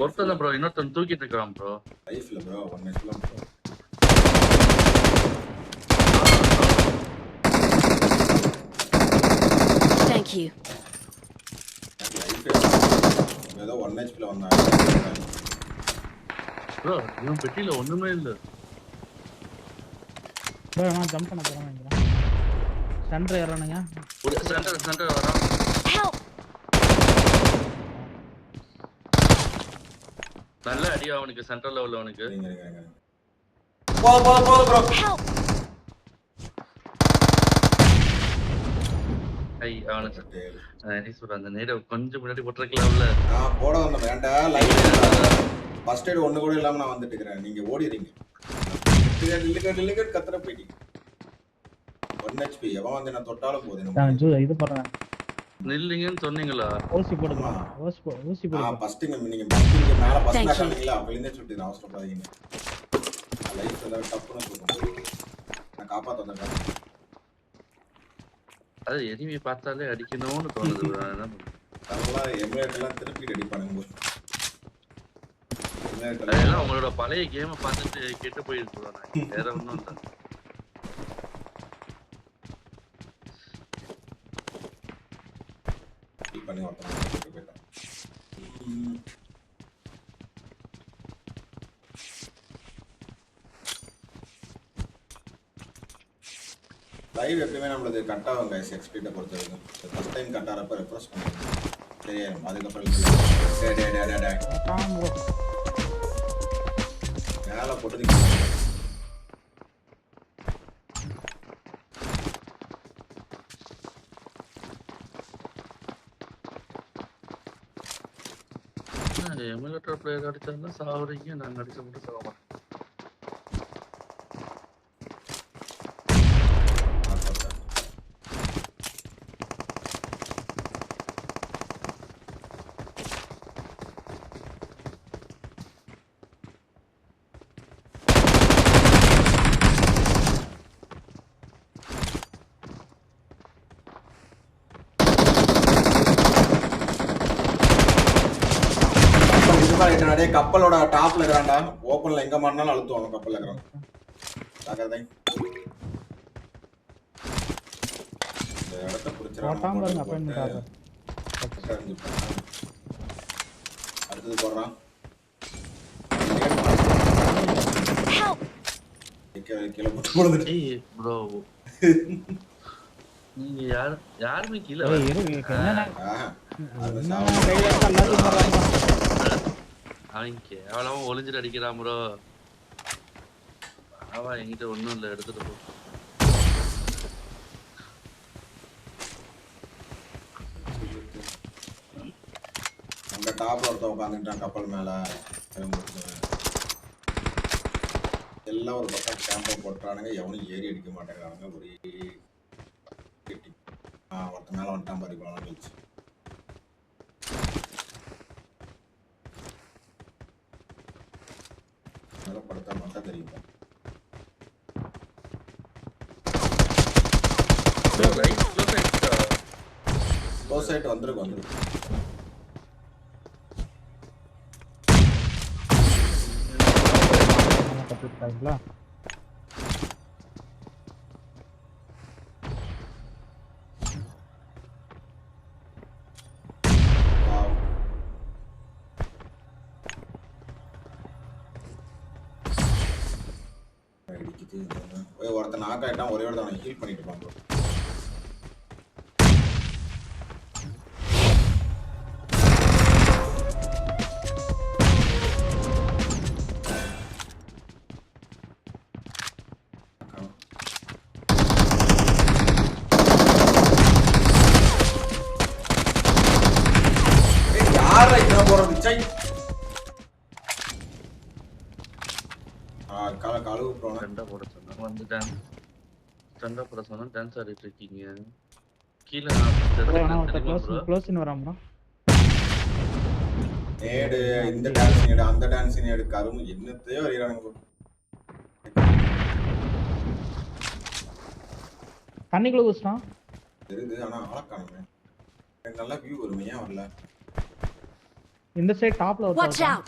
ஒருத்தன் ப்ரோ இன்னொருத்தன் தூக்கிட்டு இருக்கான் ப்ரோ லைஃப்ல ப்ரோ ஒன் ஹெச்ல ப்ரோ Thank you. லைஃப் ஏதோ ஒன் ஹெச்ல வந்தாங்க ப்ரோ இவன் பெட்டியில ஒண்ணுமே இல்ல ப்ரோ நான் ஜம்ப் பண்ண போறேன் நினைக்கிறேன் சென்டர் ஏறணுங்க ஒரு சென்டர் சென்டர் வரான் நல்ல அடி அவனுக்கு சென்டர்ல இருங்க இருங்க போதும் போதும் போதும் ப்ரோ! ஐ அவனுக்கு. என்ன சொல்ற அந்த நேர கொஞ்சம் முன்னாடி போட்டிருக்கலாம்ல. நான் போட வந்த வேண்டாம் லைஃப் ஃபர்ஸ்ட் எய்ட் ஒண்ணு கூட இல்லாம நான் வந்துட்டு இருக்கிறேன். நீங்க ஓடிறீங்க டில்லுகட் டில்லுகட் கத்துற போயிட்டீங்க. ஒன் ஹெச்பி எவன் வந்து நான் தொட்டாலும் நான். ஜூ இது போடுறேன். நில்லுங்கன்னு சொன்னீங்களா? ஊசி போடுங்க ஊசி போ ஊசி ஃபர்ஸ்ட் நீங்க இங்க மேல ஃபர்ஸ்ட் சுட்டு அவசரப்படாதீங்க. லைஃப் டப்புன்னு நான் காப்பாத்த வந்தேன் அது எனிமே பார்த்தாலே அடிக்கணும்னு தோணுது. அதெல்லாம் எமுலேட்டர்லாம் திருப்பி அதெல்லாம் உங்களோட பழைய கேமை பார்த்துட்டு கெட்டு போயிருக்கு bro நான். வேற ஒண்ணும் இல்ல. பண்ணி ஒருத்தன் போயிட்டான். லைவ் எப்பயுமே நம்மளது கட் ஆகும் கைஸ் எக்ஸ்பீட்டை பொறுத்த வரைக்கும். ஃபர்ஸ்ட் டைம் கட் ஆகிறப்ப ரெஃப்ரெஷ் பண்ணுங்க தெரியும் அதுக்கப்புறம் டே டே டே டே டே. ஆமாம் ப்ரோ மேலே போட்டு நிற்கணும் எமுலேட்டர் பிளேயர் அடிச்சாலும் சாவறீங்க நாங்க அடிச்ச மட்டும் சாக மாட்டோம் டேய், கப்பலோட டாப்ல இருக்கிறான்டா. ஓப்பன்ல எங்க மாட்டினாலும் அழுத்துவாங்க கப்பல்ல இருக்கிறான் ஜாக்கிரதை. இந்த இடத்த அடுத்தது போடுறான் Help! கீழே போட்டு போடுது ப்ரோ நீங்க யாரு யாருமே கீழே அவன் கேவலமா ஒளிஞ்சிட்டு அடிக்கிறான் ப்ரோ. அவன் என்கிட்ட ஒன்றும் இல்லை எடுத்துட்டு போ. அந்த டாப்ல ஒருத்தன் உட்காந்துட்டான் கப்பல் மேல. எல்லாம் ஒரு பக்கம் கேம்ப போட்டுறானுங்க. எவனும் ஏறி அடிக்க மாட்டேங்கிறானுங்க. ஒரே ஒருத்த ஒருத்தன் மேல வந்துட்டான் பாரு ஆயிட்டு வந்துருக்கு வந்துருக்கு. ஒரே ஒருத்தன் ஆயிட்டான் ஒரே ஒருத்தன் ஹீல் பண்ணிட்டு இருப்பான் போடுறது? சை. ஆ, கல- கழுவு bro. சண்டை போட சொன்னா வந்து டான்ஸ் சண்டை போட சொன்னா டான்ஸ் ஆடிட்டு இருக்கீங்க கீழே நான் க்ளோஸ் bro? க்ளோஸ்னு வரான் ப்ரோ நேடு இந்த டான்ஸ் நேடு அந்த டான்ஸ் நேடு கரும்பு என்னத்தையோ வரைகிறானுங்க bro. தண்ணிக்குள்ள குச்சிட்டான் தெரியுது ஆனா எனக்கு நல்லா வியூ வரும் ஏன் வரல இந்த சைடு டாப்ல ஒரு Watch out!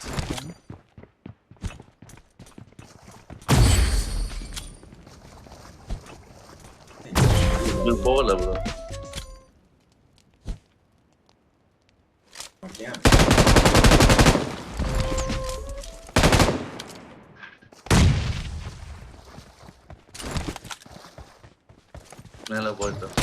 இது போகல ப்ரோ ஓகே மேலே போயிட்டோம்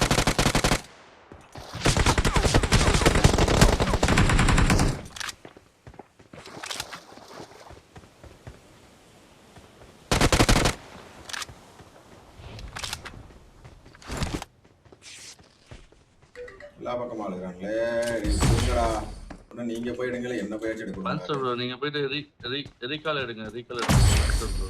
எல்லா பக்கமும் ஆளுகிறாங்களே சொல்லுங்கடா ஒன்றும் நீங்க போயிடுங்களே என்ன போயாச்சும் எடுக்கணும் மான்ஸ்டர் ப்ரோ நீங்க போயிட்டு ரீ ரீ ரீகால் எடுங்க ரீகால் எடுங்க. மான்ஸ்டர் ப்ரோ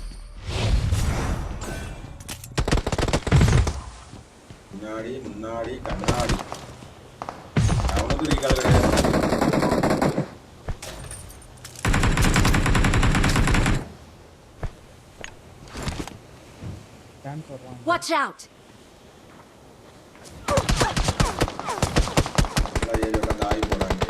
முன்னாடி முன்னாடி கண்ணாடி. அவனுக்கு ரீகால் கிடையாது Watch out! ஏறி உட்காந்து போறாங்க!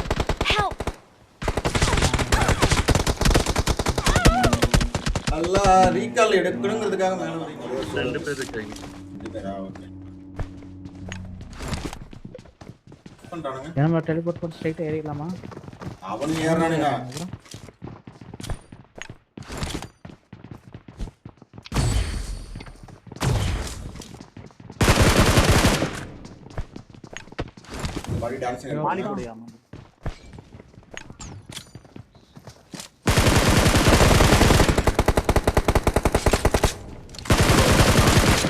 நல்லா ரீகால் எடுக்கணுங்கிறதுக்காக மேல வரீங்க ரெண்டு பேர் இருக்காங்க. ரெண்டு பேரா? ஓகே. பண்றானுங்க? நம்ம டெலிபோர்ட் போட்டு ஸ்ட்ரைட்டா ஏறிடலாமா? அவனுங்க ஏறானுங்க மாடி ஆடுறாங்க.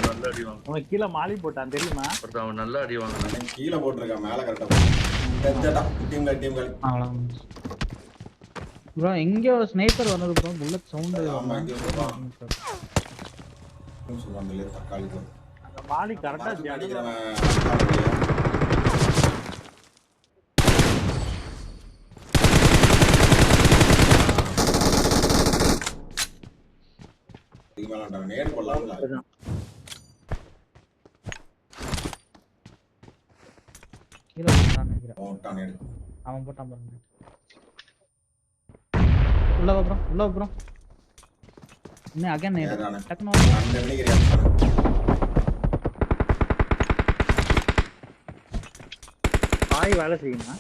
நல்ல அடி வாங்க அவன் கீழே மாலி போட்டான் தெரியுமா? ஒருத்தன் அவன் நல்ல அடி வாங்கினான் கீழே போட்டிருக்கான் மேல கரெக்டா டெத்தடா டீம் களி டீம் களி. அவ்வளோதான் ப்ரோ எங்கேயோ ஸ்னைப்பர் வந்தது ப்ரோ? புல்லட் சவுண்டு ஆமா, இங்க வருவான். சொல்லுவாங்க இல்லையா தக்காளி. அந்த மாலி கரெக்டா மரத்துக்கு நேரு போடலாம்ல கீழே போட்டான்னு நினைக்கிறேன். அவன் விட்டான் நேரு. அவன் போட்டான் பாருங்க. உள்ள வா ப்ரோ உள்ள வா ப்ரோ இன்னும் அகைன் ஏறானே. டக்குனு வா. பாய் வேலை செய்யுமா?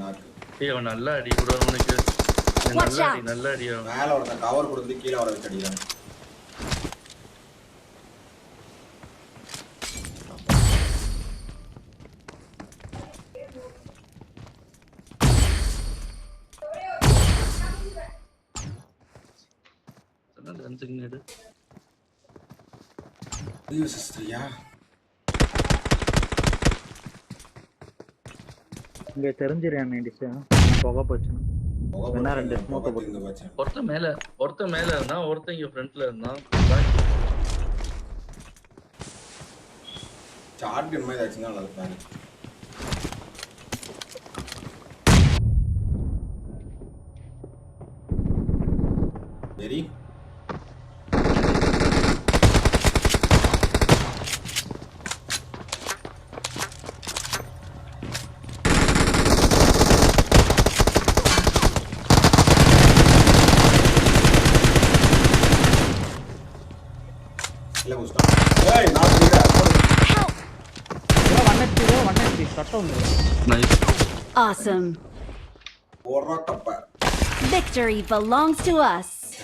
நாக்கு. ஏய் அவன் நல்ல அடி ப்ரோ அவன் Watch நல்ல அடி out. நல்ல அடி மேல ஒருத்தன் கவர் கொடுத்துட்டு கீழே வர வச்சு அஞ்சு நேடு ஐயோ சிஸ்டரியா இங்க தெரிஞ்சிருக்கேன் டிஷ் புகை போச்சுன்னா. என்ன ரெண்டு தீர்ந்து போச்சு ஒருத்தன் மேல ஒருத்தன் மேல இருந்தான் ஒருத்தன் இங்க ஃப்ரண்ட்ல இருந்தான் ஷார்ட் கன் மாதிரி ஆச்சுன்னா நல்லா இருப்பாங்க very. Awesome. Victory belongs to us.